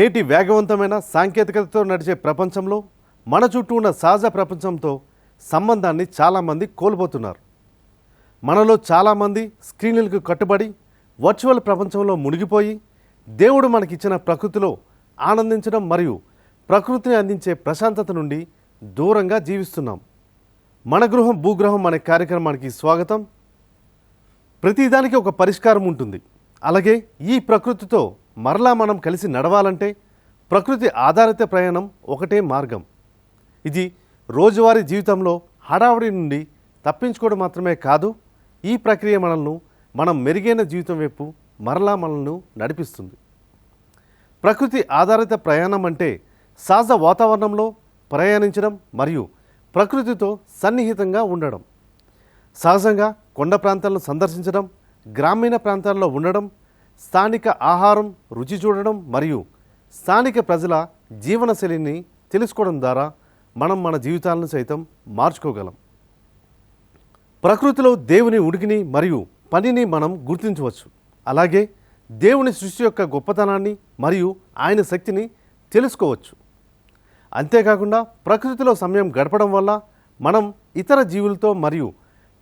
నేటి వేగవంతమైన సాంకేతికతతో నడిచే ప్రపంచంలో మన చుట్టూ ఉన్న సహజ ప్రపంచంతో సంబంధాన్ని చాలామంది కోల్పోతున్నారు. మనలో చాలామంది స్క్రీన్లకు కట్టుబడి వర్చువల్ ప్రపంచంలో మునిగిపోయి దేవుడు మనకిచ్చిన ప్రకృతిలో ఆనందించడం మరియు ప్రకృతిని అందించే ప్రశాంతత నుండి దూరంగా జీవిస్తున్నాం. మన గృహం భూగ్రహం అనే కార్యక్రమానికి స్వాగతం. ప్రతిదానికి ఒక పరిష్కారం ఉంటుంది. అలాగే ఈ ప్రకృతితో మరలా మనం కలిసి నడవాలంటే ప్రకృతి ఆధారిత ప్రయాణం ఒకటే మార్గం. ఇది రోజువారీ జీవితంలో హడావుడి నుండి తప్పించుకోవడం మాత్రమే కాదు ఈ ప్రక్రియ మనల్ని మనం మెరుగైన జీవితం వైపు మరలా మనల్ని నడిపిస్తుంది. ప్రకృతి ఆధారిత ప్రయాణం అంటే సహజ వాతావరణంలో ప్రయాణించడం మరియు ప్రకృతితో సన్నిహితంగా ఉండడం. సహజంగా కొండ ప్రాంతాలను సందర్శించడం గ్రామీణ ప్రాంతాల్లో ఉండడం స్థానిక ఆహారం రుచి చూడడం మరియు స్థానిక ప్రజల జీవనశైలిని తెలుసుకోవడం ద్వారా మనం మన జీవితాలను సైతం మార్చుకోగలం. ప్రకృతిలో దేవుని ఉడికిని మరియు పనిని మనం గుర్తించవచ్చు. అలాగే దేవుని సృష్టి యొక్క గొప్పతనాన్ని మరియు ఆయన శక్తిని తెలుసుకోవచ్చు. అంతేకాకుండా ప్రకృతిలో సమయం గడపడం వల్ల మనం ఇతర జీవులతో మరియు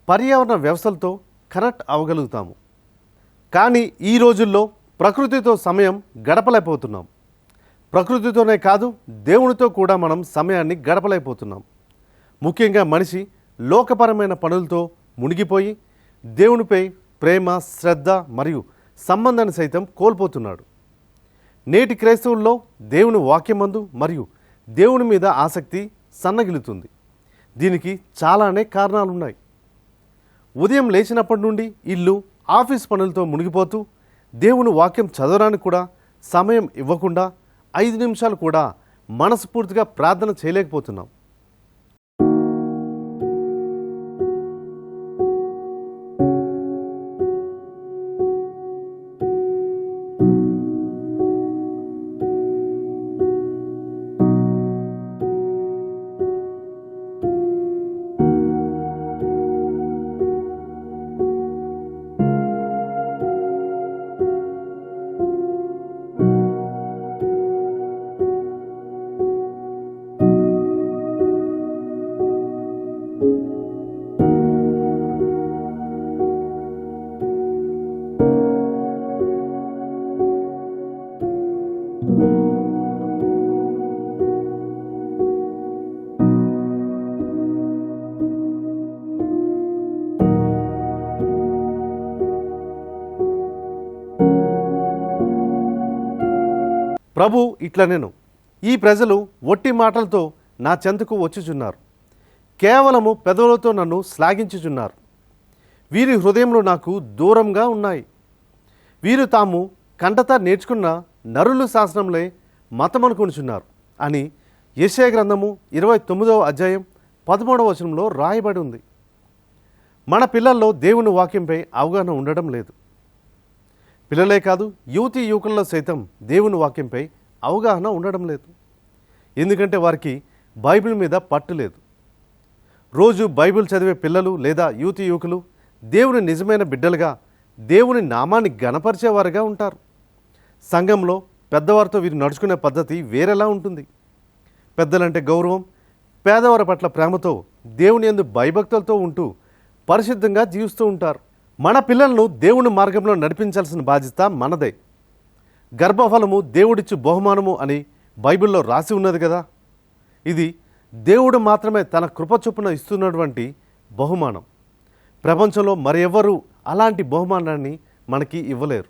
పర్యావరణ వ్యవస్థలతో కనెక్ట్ అవ్వగలుగుతాము కానీ ఈ రోజుల్లో ప్రకృతితో సమయం గడపలేకపోతున్నాం. ప్రకృతితోనే కాదు దేవునితో కూడా మనం సమయాన్ని గడపలేకపోతున్నాం. ముఖ్యంగా మనిషి లోకపరమైన పనులతో మునిగిపోయి దేవునిపై ప్రేమ శ్రద్ధ మరియు సంబంధాన్ని సైతం కోల్పోతున్నాడు. నేటి క్రైస్తవుల్లో దేవుని వాక్యమందు మరియు దేవుని మీద ఆసక్తి సన్నగిలుతుంది దీనికి చాలానే కారణాలున్నాయి. ఉదయం లేచినప్పటి నుండి ఇల్లు ఆఫీస్ పనులతో మునిగిపోతూ దేవుని వాక్యం చదవడానికి కూడా సమయం ఇవ్వకుండా ఐదు నిమిషాలు కూడా మనస్ఫూర్తిగా ప్రార్థన చేయలేకపోతున్నాం. ప్రభు ఇట్లా నేను. ఈ ప్రజలు ఒట్టి మాటలతో నా చెంతకు వచ్చుచున్నారు. కేవలము పెదవులతో నన్ను శ్లాఘించుచున్నారు. వీరి హృదయంలో నాకు దూరంగా ఉన్నాయి. వీరు తాము కంటత నేర్చుకున్న నరులు శాసనంలే మతమనుకొనుచున్నారు అని యశయ గ్రంథము ఇరవై తొమ్మిదవ అధ్యాయం పదమూడవ వచనంలో రాయబడి ఉంది. మన పిల్లల్లో దేవుని వాక్యంపై అవగాహన ఉండడం లేదు. పిల్లలే కాదు యువతి యువకుల్లో సైతం దేవుని వాక్యంపై అవగాహన ఉండడం లేదు. ఎందుకంటే వారికి బైబిల్ మీద పట్టు లేదు. రోజు బైబిల్ చదివే పిల్లలు లేదా యువతి యువకులు దేవుని నిజమైన బిడ్డలుగా దేవుని నామాన్ని గణపరిచేవారుగా ఉంటారు. సంఘంలో పెద్దవారితో వీరు నడుచుకునే పద్ధతి వేరేలా ఉంటుంది. పెద్దలంటే గౌరవం పేదవారి పట్ల ప్రేమతో దేవుని ఎందు భయభక్తులతో ఉంటూ పరిశుద్ధంగా జీవిస్తూ ఉంటారు. మన పిల్లలను దేవుని మార్గంలో నడిపించాల్సిన బాధ్యత మనదే. గర్భఫలము దేవుడిచ్చు బహుమానము అని బైబిల్లో రాసి ఉన్నది కదా. ఇది దేవుడు మాత్రమే తన కృప చొప్పున ఇస్తున్నటువంటి బహుమానం. ప్రపంచంలో మరెవ్వరూ అలాంటి బహుమానాన్ని మనకి ఇవ్వలేరు.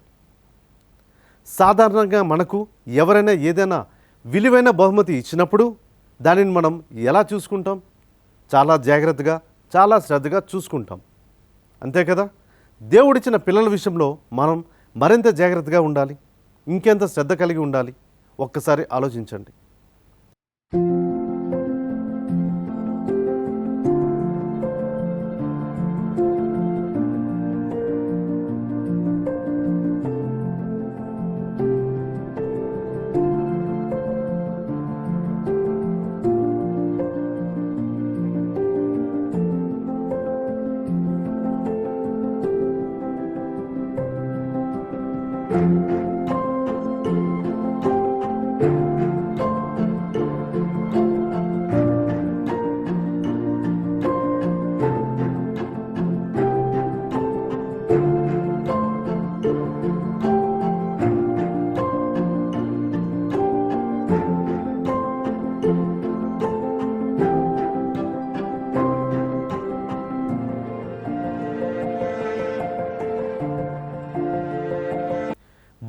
సాధారణంగా మనకు ఎవరైనా ఏదైనా విలువైన బహుమతి ఇచ్చినప్పుడు దానిని మనం ఎలా చూసుకుంటాం? చాలా జాగ్రత్తగా చాలా శ్రద్ధగా చూసుకుంటాం. అంతే కదా? దేవుడిచ్చిన పిల్లల విషయంలో మనం మరింత జాగ్రత్తగా ఉండాలి. ఇంకెంత శ్రద్ధ కలిగి ఉండాలి. ఒక్కసారి ఆలోచించండి.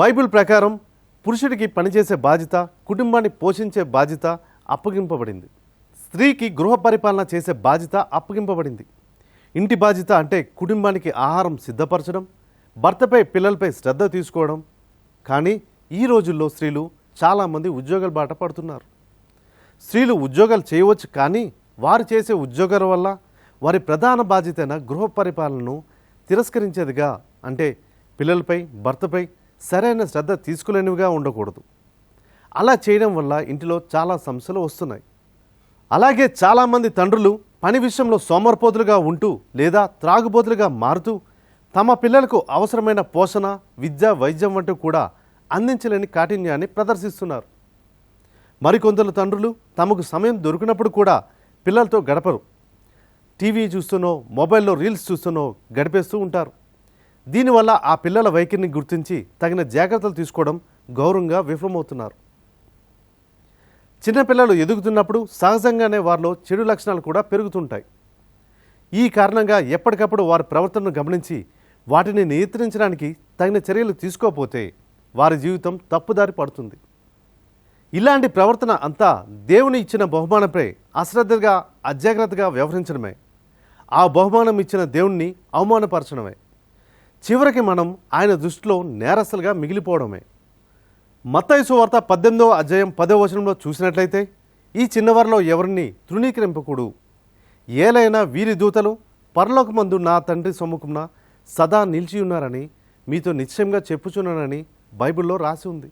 బైబిల్ ప్రకారం పురుషుడికి పనిచేసే బాధ్యత కుటుంబాన్ని పోషించే బాధ్యత అప్పగింపబడింది. స్త్రీకి గృహ పరిపాలన చేసే బాధ్యత అప్పగింపబడింది. ఇంటి బాధ్యత అంటే కుటుంబానికి ఆహారం సిద్ధపరచడం భర్తపై పిల్లలపై శ్రద్ధ తీసుకోవడం. కానీ ఈ రోజుల్లో స్త్రీలు చాలామంది ఉద్యోగాల బాట పడుతున్నారు. స్త్రీలు ఉద్యోగాలు చేయవచ్చు కానీ వారు చేసే ఉద్యోగాల వల్ల వారి ప్రధాన బాధ్యతైన గృహ పరిపాలనను తిరస్కరించేదిగా అంటే పిల్లలపై భర్తపై సరైన శ్రద్ధ తీసుకోలేనివిగా ఉండకూడదు. అలా చేయడం వల్ల ఇంటిలో చాలా సమస్యలు వస్తున్నాయి. అలాగే చాలామంది తండ్రులు పని విషయంలో సోమరపోతులుగా ఉంటూ లేదా త్రాగుబోతులుగా మారుతూ తమ పిల్లలకు అవసరమైన పోషణ విద్య వైద్యం వంటివి కూడా అందించలేని కాఠిన్యాన్ని ప్రదర్శిస్తున్నారు. మరికొందరు తండ్రులు తమకు సమయం దొరికినప్పుడు కూడా పిల్లలతో గడపరు. టీవీ చూస్తూనో మొబైల్లో రీల్స్ చూస్తూనో గడిపేస్తూ ఉంటారు. దీనివల్ల ఆ పిల్లల వైఖరిని గుర్తించి తగిన జాగ్రత్తలు తీసుకోవడం గౌరవంగా విఫలమవుతున్నారు. చిన్నపిల్లలు ఎదుగుతున్నప్పుడు సహజంగానే వారిలో చెడు లక్షణాలు కూడా పెరుగుతుంటాయి. ఈ కారణంగా ఎప్పటికప్పుడు వారి ప్రవర్తనను గమనించి వాటిని నియంత్రించడానికి తగిన చర్యలు తీసుకోకపోతే వారి జీవితం తప్పుదారి పడుతుంది. ఇలాంటి ప్రవర్తన అంతా దేవుని ఇచ్చిన బహుమానంపై అశ్రద్ధగా అజాగ్రత్తగా వ్యవహరించడమే. ఆ బహుమానం ఇచ్చిన దేవుణ్ణి అవమానపరచడమే. చివరికి మనం ఆయన దృష్టిలో నేరస్తులుగా మిగిలిపోవడమే. మత్తయి వార్త పద్దెనిమిదవ అధ్యాయం పదవ వచనంలో చూసినట్లయితే ఈ చిన్నవారిలో ఎవరిని తృణీకరింపకూడు? ఏలైనా వీరి దూతలు పరలోకమందు నా తండ్రి సమ్ముఖమున సదా నిలిచి ఉన్నారని మీతో నిశ్చయంగా చెప్పుచున్నానని బైబిల్లో రాసి ఉంది.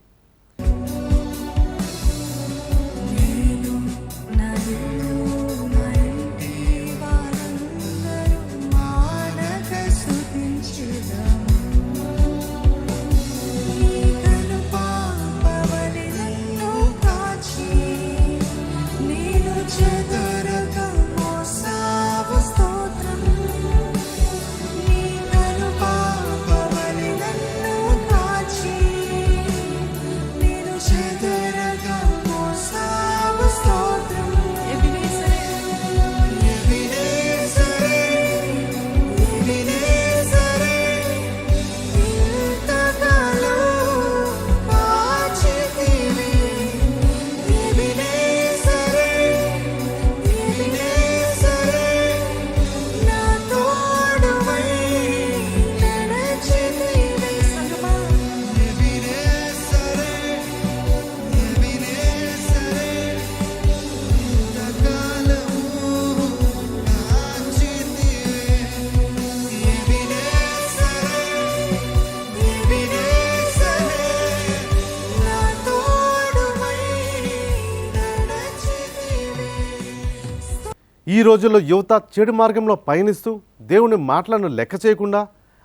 ఈ రోజుల్లో యువత చెడు మార్గంలో పయనిస్తూ దేవుని మాటలను లెక్క చేయకుండా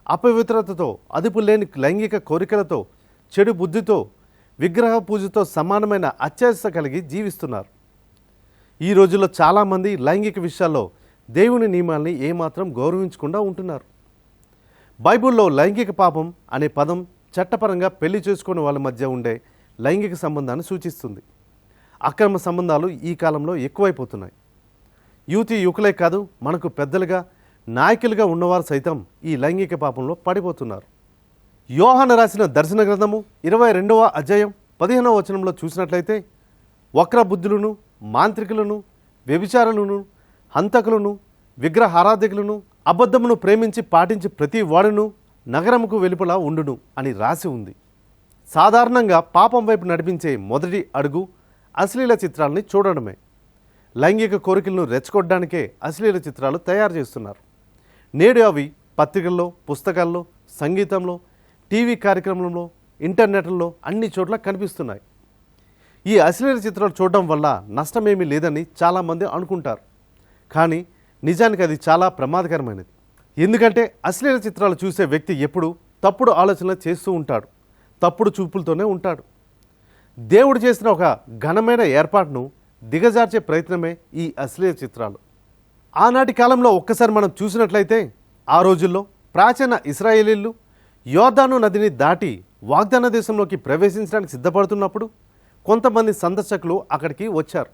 అపవిత్రతతో అదుపు లేని లైంగిక కోరికలతో చెడు బుద్ధితో విగ్రహ పూజతో సమానమైన అత్యాశ కలిగి జీవిస్తున్నారు. ఈ రోజుల్లో చాలామంది లైంగిక విషయాల్లో దేవుని నియమాల్ని ఏమాత్రం గౌరవించకుండా ఉంటున్నారు. బైబిల్లో లైంగిక పాపం అనే పదం చట్టపరంగా పెళ్ళి చేసుకునే వాళ్ళ మధ్య ఉండే లైంగిక సంబంధాన్ని సూచిస్తుంది. అక్రమ సంబంధాలు ఈ కాలంలో ఎక్కువైపోతున్నాయి. యువతి యువకులే కాదు మనకు పెద్దలుగా నాయకులుగా ఉన్నవారు సైతం ఈ లైంగిక పాపంలో పడిపోతున్నారు. యోహాన రాసిన దర్శన గ్రంథము ఇరవై రెండవ అధ్యాయం పదిహేనవ వచనంలో చూసినట్లయితే వక్ర బుద్ధులను మాంత్రికులను వ్యభిచారులను హంతకులను విగ్రహారాధికులను అబద్ధమును ప్రేమించి పాటించి ప్రతి వాడును నగరముకు వెలుపల ఉండును అని రాసి ఉంది. సాధారణంగా పాపం వైపు నడిపించే మొదటి అడుగు అశ్లీల చిత్రాలని చూడడమే. లైంగిక కోరికలను రెచ్చగొట్టడానికే అశ్లీల చిత్రాలు తయారు చేస్తున్నారు. నేడు అవి పత్రికల్లో పుస్తకాల్లో సంగీతంలో టీవీ కార్యక్రమంలో ఇంటర్నెట్లో అన్ని చోట్ల కనిపిస్తున్నాయి. ఈ అశ్లీల చిత్రాలు చూడడం వల్ల నష్టమేమీ లేదని చాలామంది అనుకుంటారు. కానీ నిజానికి అది చాలా ప్రమాదకరమైనది. ఎందుకంటే అశ్లీల చిత్రాలు చూసే వ్యక్తి ఎప్పుడు తప్పుడు ఆలోచనలు చేస్తూ ఉంటాడు. తప్పుడు చూపులతోనే ఉంటాడు. దేవుడు చేసిన ఒక ఘనమైన ఏర్పాటును దిగజార్చే ప్రయత్నమే ఈ అశ్లీల చిత్రాలు. ఆనాటి కాలంలో ఒక్కసారి మనం చూసినట్లయితే ఆ రోజుల్లో ప్రాచీన ఇస్రాయేలీలు యోర్దాను నదిని దాటి వాగ్దాన దేశంలోకి ప్రవేశించడానికి సిద్ధపడుతున్నప్పుడు కొంతమంది సందర్శకులు అక్కడికి వచ్చారు.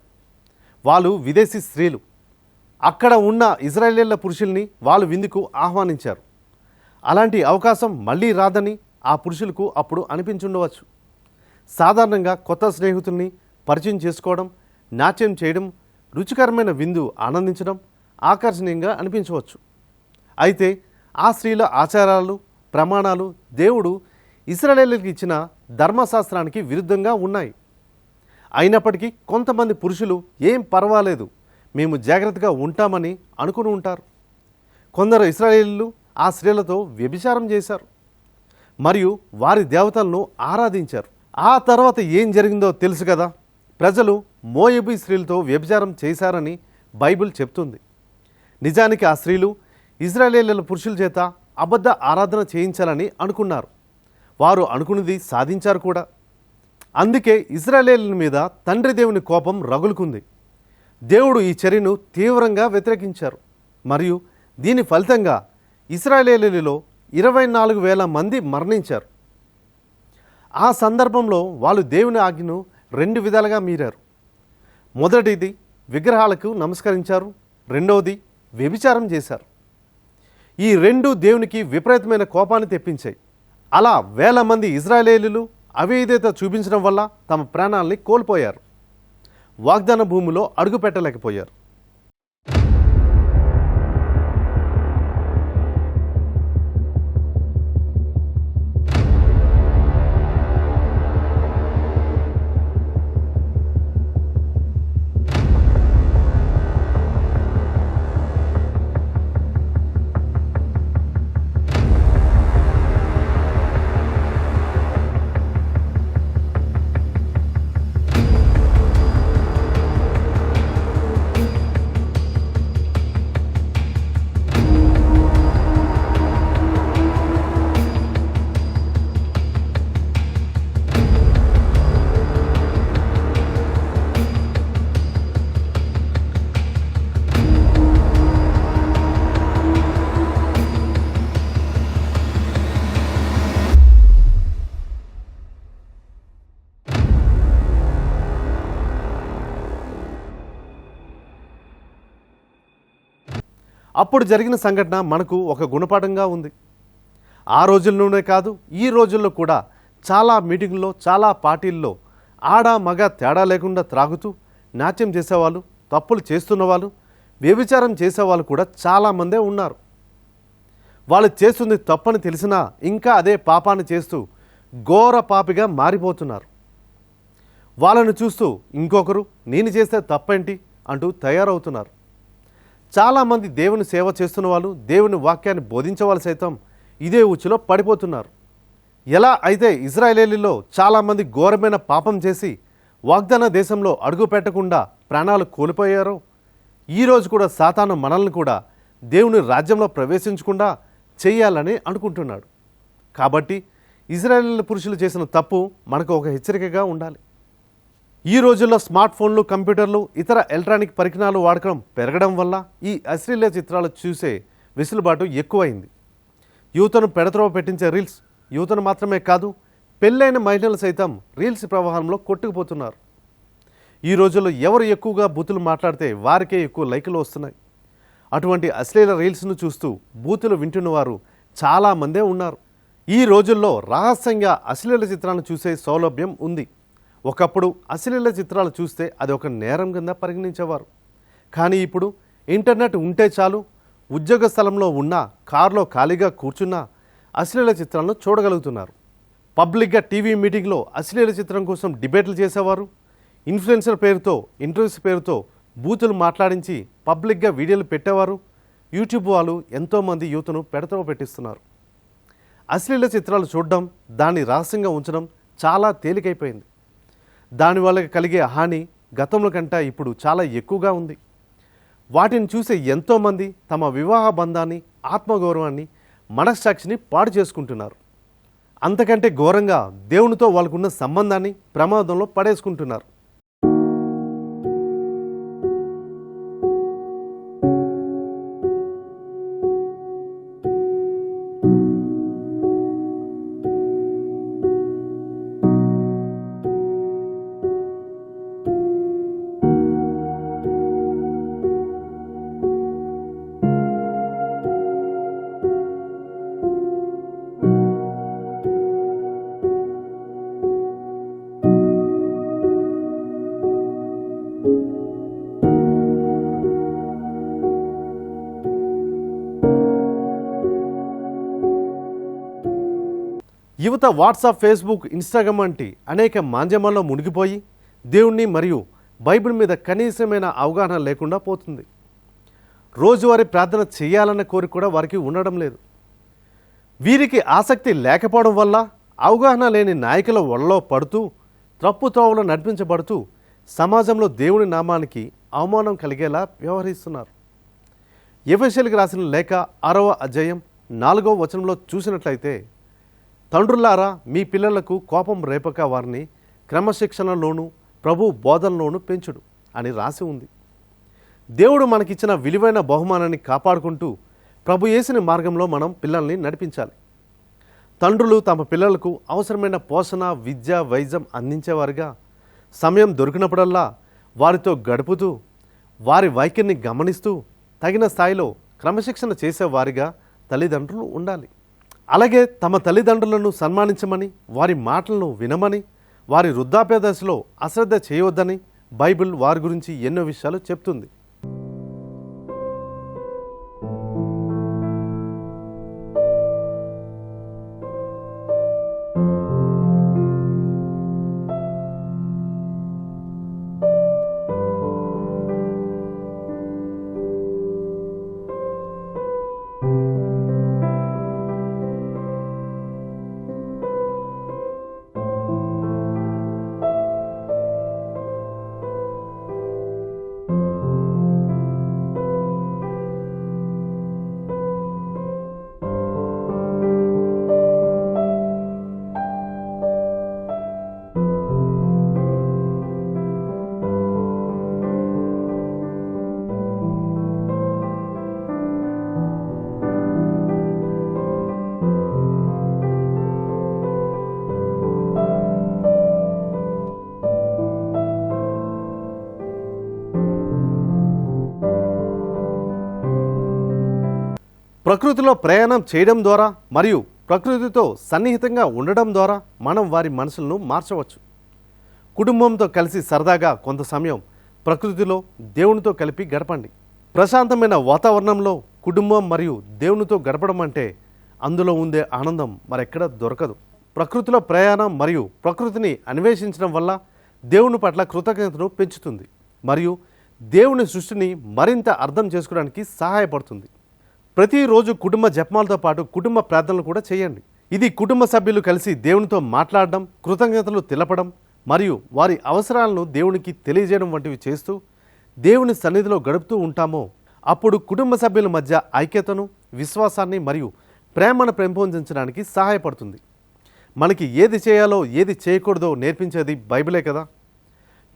వాళ్ళు విదేశీ స్త్రీలు. అక్కడ ఉన్న ఇజ్రాయేలీల పురుషుల్ని వాళ్ళు విందుకు ఆహ్వానించారు. అలాంటి అవకాశం మళ్ళీ రాదని ఆ పురుషులకు అప్పుడు అనిపించుండవచ్చు. సాధారణంగా కొత్త స్నేహితుల్ని పరిచయం చేసుకోవడం నాట్యం చేయడం రుచికరమైన విందు ఆనందించడం ఆకర్షణీయంగా అనిపించవచ్చు. అయితే ఆ స్త్రీల ఆచారాలు ప్రమాణాలు దేవుడు ఇస్రాయేలీలకు ఇచ్చిన ధర్మశాస్త్రానికి విరుద్ధంగా ఉన్నాయి. అయినప్పటికీ కొంతమంది పురుషులు ఏం పర్వాలేదు మేము జాగ్రత్తగా ఉంటామని అనుకుని ఉంటారు. కొందరు ఇస్రాయేలీలు ఆ స్త్రీలతో వ్యభిచారం చేశారు. మరియు వారి దేవతలను ఆరాధించారు. ఆ తర్వాత ఏం జరిగిందో తెలుసు కదా? ప్రజలు మోయబీ స్త్రీలతో వ్యభిచారం చేశారని బైబిల్ చెప్తుంది. నిజానికి ఆ స్త్రీలు ఇజ్రాయేలీల పురుషుల చేత అబద్ధ ఆరాధన చేయించాలని అనుకున్నారు. వారు అనుకున్నది సాధించారు కూడా. అందుకే ఇజ్రాయేలీల మీద తండ్రి దేవుని కోపం రగులుకుంది. దేవుడు ఈ చర్యను తీవ్రంగా వ్యతిరేకించారు. మరియు దీని ఫలితంగా ఇస్రాయేలీలలో ఇరవై నాలుగు వేల మంది మరణించారు. ఆ సందర్భంలో వాళ్ళు దేవుని ఆజ్ఞను రెండు విధాలుగా మీరారు. మొదటిది విగ్రహాలకు నమస్కరించారు రెండవది వ్యభిచారం చేశారు. ఈ రెండు దేవునికి విపరీతమైన కోపాన్ని తెప్పించాయి. అలా వేల మంది ఇజ్రాయేలీలు అవిధేత చూపించడం వల్ల తమ ప్రాణాల్ని కోల్పోయారు. వాగ్దాన భూమిలో అడుగు పెట్టలేకపోయారు అప్పుడు జరిగిన సంఘటన మనకు ఒక గుణపాఠంగా ఉంది. ఆ రోజుల్లోనే కాదు ఈ రోజుల్లో కూడా చాలా మీటింగుల్లో చాలా పార్టీల్లో ఆడ మగ తేడా లేకుండా త్రాగుతూ నాట్యం చేసేవాళ్ళు తప్పులు చేస్తున్న వాళ్ళు వ్యభిచారం చేసేవాళ్ళు కూడా చాలామందే ఉన్నారు. వాళ్ళు చేస్తుంది తప్పని తెలిసినా ఇంకా అదే పాపాన్ని చేస్తూ ఘోర పాపిగా మారిపోతున్నారు. వాళ్ళను చూస్తూ ఇంకొకరు నేను చేస్తే తప్పేంటి? అంటూ తయారవుతున్నారు. చాలామంది దేవుని సేవ చేస్తున్న వాళ్ళు దేవుని వాక్యాన్ని బోధించే వాళ్ళు సైతం ఇదే ఉచ్చులో పడిపోతున్నారు. ఎలా అయితే ఇజ్రాయేలీలో చాలామంది ఘోరమైన పాపం చేసి వాగ్దాన దేశంలో అడుగు పెట్టకుండా ప్రాణాలు కోల్పోయారో ఈరోజు కూడా సాతాను మనల్ని కూడా దేవుని రాజ్యంలో ప్రవేశించకుండా చేయాలని అనుకుంటున్నాడు. కాబట్టి ఇజ్రాయేల్ పురుషులు చేసిన తప్పు మనకు ఒక హెచ్చరికగా ఉండాలి. ఈ రోజుల్లో స్మార్ట్ ఫోన్లు కంప్యూటర్లు ఇతర ఎలక్ట్రానిక్ పరికరాలు వాడకం పెరగడం వల్ల ఈ అశ్లీల చిత్రాలు చూసే వెసులుబాటు ఎక్కువైంది. యువతను పెడత్రోవ పెట్టించే రీల్స్ యువతను మాత్రమే కాదు పెళ్ళైన మహిళలు సైతం రీల్స్ ప్రవాహంలో కొట్టుకుపోతున్నారు. ఈ రోజుల్లో ఎవరు ఎక్కువగా బూతులు మాట్లాడితే వారికే ఎక్కువ లైకులు వస్తున్నాయి. అటువంటి అశ్లీల రీల్స్ను చూస్తూ బూతులు వింటున్న వారు చాలామందే ఉన్నారు. ఈ రోజుల్లో రహస్యంగా అశ్లీల చిత్రాలను చూసే సౌలభ్యం ఉంది. ఒకప్పుడు అశ్లీల చిత్రాలు చూస్తే అది ఒక నేరం కింద పరిగణించేవారు. కానీ ఇప్పుడు ఇంటర్నెట్ ఉంటే చాలు ఉద్యోగ స్థలంలో ఉన్నా కారులో ఖాళీగా కూర్చున్నా అశ్లీల చిత్రాలను చూడగలుగుతున్నారు. పబ్లిక్గా టీవీ మీటింగ్లో అశ్లీల చిత్రం కోసం డిబేట్లు చేసేవారు. ఇన్ఫ్లుయెన్సర్ పేరుతో ఇంటర్వ్యూస్ పేరుతో బూతులు మాట్లాడించి పబ్లిక్గా వీడియోలు పెట్టేవారు. యూట్యూబ్ వాళ్ళు ఎంతోమంది యూత్ను పెడతవ పెట్టిస్తున్నారు. అశ్లీల చిత్రాలు చూడడం దాన్ని రహస్యంగా ఉంచడం చాలా తేలికైపోయింది. దానివల్ల కలిగే హాని గతంలో కంటే ఇప్పుడు చాలా ఎక్కువగా ఉంది. వాటిని చూసే ఎంతోమంది తమ వివాహ బంధాన్ని ఆత్మగౌరవాన్ని మనస్సాక్షిని పాడు చేసుకుంటున్నారు. అంతకంటే ఘోరంగా దేవునితో వాళ్ళకున్న సంబంధాన్ని ప్రమాదంలో పడేసుకుంటున్నారు. యువత వాట్సాప్ ఫేస్బుక్ ఇన్స్టాగ్రామ్ వంటి అనేక మాధ్యమాల్లో మునిగిపోయి దేవుణ్ణి మరియు బైబిల్ మీద కనీసమైన అవగాహన లేకుండా పోతుంది. రోజువారీ ప్రార్థన చేయాలన్న కోరిక కూడా వారికి ఉండడం లేదు. వీరికి ఆసక్తి లేకపోవడం వల్ల అవగాహన లేని నాయకుల ఒళ్ళలో పడుతూ తప్పు త్రోవలో నడిపించబడుతూ సమాజంలో దేవుని నామానికి అవమానం కలిగేలా వ్యవహరిస్తున్నారు. ఎఫ్ఎస్ఎల్కి రాసిన లేఖ ఆరవ అధ్యాయం నాలుగవ వచనంలో చూసినట్లయితే తండ్రులారా మీ పిల్లలకు కోపం రేపక వారిని క్రమశిక్షణలోను ప్రభు బోధనలోను పెంచుడు అని రాసి ఉంది. దేవుడు మనకిచ్చిన విలువైన బహుమానాన్ని కాపాడుకుంటూ ప్రభు వేసిన మార్గంలో మనం పిల్లల్ని నడిపించాలి. తండ్రులు తమ పిల్లలకు అవసరమైన పోషణ విద్య వైద్యం అందించేవారుగా సమయం దొరికినప్పుడల్లా వారితో గడుపుతూ వారి వైఖరిని గమనిస్తూ తగిన స్థాయిలో క్రమశిక్షణ చేసేవారిగా తల్లిదండ్రులు ఉండాలి. అలాగే తమ తల్లిదండ్రులను సన్మానించమని వారి మాటలను వినమని వారి వృద్ధాప్య దశలో అశ్రద్ధ చేయవద్దని బైబిల్ వారి గురించి ఎన్నో విషయాలు చెప్తుంది. ప్రకృతిలో ప్రయాణం చేయడం ద్వారా మరియు ప్రకృతితో సన్నిహితంగా ఉండడం ద్వారా మనం వారి మనసులను మార్చవచ్చు. కుటుంబంతో కలిసి సరదాగా కొంత సమయం ప్రకృతిలో దేవునితో కలిపి గడపండి. ప్రశాంతమైన వాతావరణంలో కుటుంబం మరియు దేవునితో గడపడం అంటే అందులో ఉండే ఆనందం మరెక్కడ దొరకదు. ప్రకృతిలో ప్రయాణం మరియు ప్రకృతిని అన్వేషించడం వల్ల దేవుని పట్ల కృతజ్ఞతను పెంచుతుంది మరియు దేవుని సృష్టిని మరింత అర్థం చేసుకోవడానికి సహాయపడుతుంది. ప్రతిరోజు కుటుంబ జపమాలతో పాటు కుటుంబ ప్రార్థనలు కూడా చేయండి. ఇది కుటుంబ సభ్యులు కలిసి దేవునితో మాట్లాడడం కృతజ్ఞతలు తెలపడం మరియు వారి అవసరాలను దేవునికి తెలియజేయడం వంటివి చేస్తూ దేవుని సన్నిధిలో గడుపుతూ ఉంటామో అప్పుడు కుటుంబ సభ్యుల మధ్య ఐక్యతను విశ్వాసాన్ని మరియు ప్రేమను పెంపొందించడానికి సహాయపడుతుంది. మనకి ఏది చేయాలో ఏది చేయకూడదో నేర్పించేది బైబిలే కదా.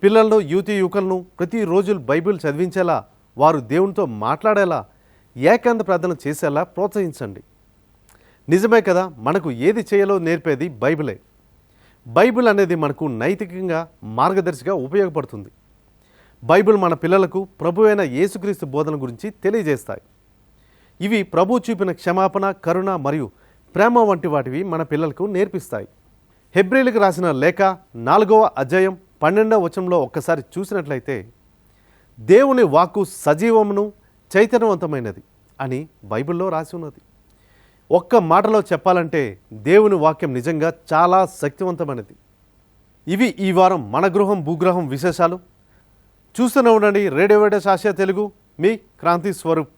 పిల్లలను యువతి యువకులను ప్రతిరోజు బైబిల్ చదివించేలా వారు దేవునితో మాట్లాడేలా ఏకాంత ప్రార్థన చేసేలా ప్రోత్సహించండి. నిజమే కదా మనకు ఏది చేయాలో నేర్పేది బైబిలే. బైబిల్ అనేది మనకు నైతికంగా మార్గదర్శిగా ఉపయోగపడుతుంది. బైబిల్ మన పిల్లలకు ప్రభు అయిన యేసుక్రీస్తు బోధన గురించి తెలియజేస్తాయి. ఇవి ప్రభు చూపిన క్షమాపణ కరుణ మరియు ప్రేమ వంటి వాటివి మన పిల్లలకు నేర్పిస్తాయి. హెబ్రిలకు రాసిన లేఖ నాలుగవ అధ్యాయం పన్నెండవ వచనంలో ఒక్కసారి చూసినట్లయితే దేవుని వాక్కు సజీవమును చైతన్యవంతమైనది అని బైబిల్లో రాసి ఉన్నది. ఒక్క మాటలో చెప్పాలంటే దేవుని వాక్యం నిజంగా చాలా శక్తివంతమైనది. ఇవి ఈ వారం మన గృహం భూగ్రహం విశేషాలు. చూస్తూనే ఉండండి రేడియో వేడే శాస్య తెలుగు. మీ క్రాంతి స్వరూప్.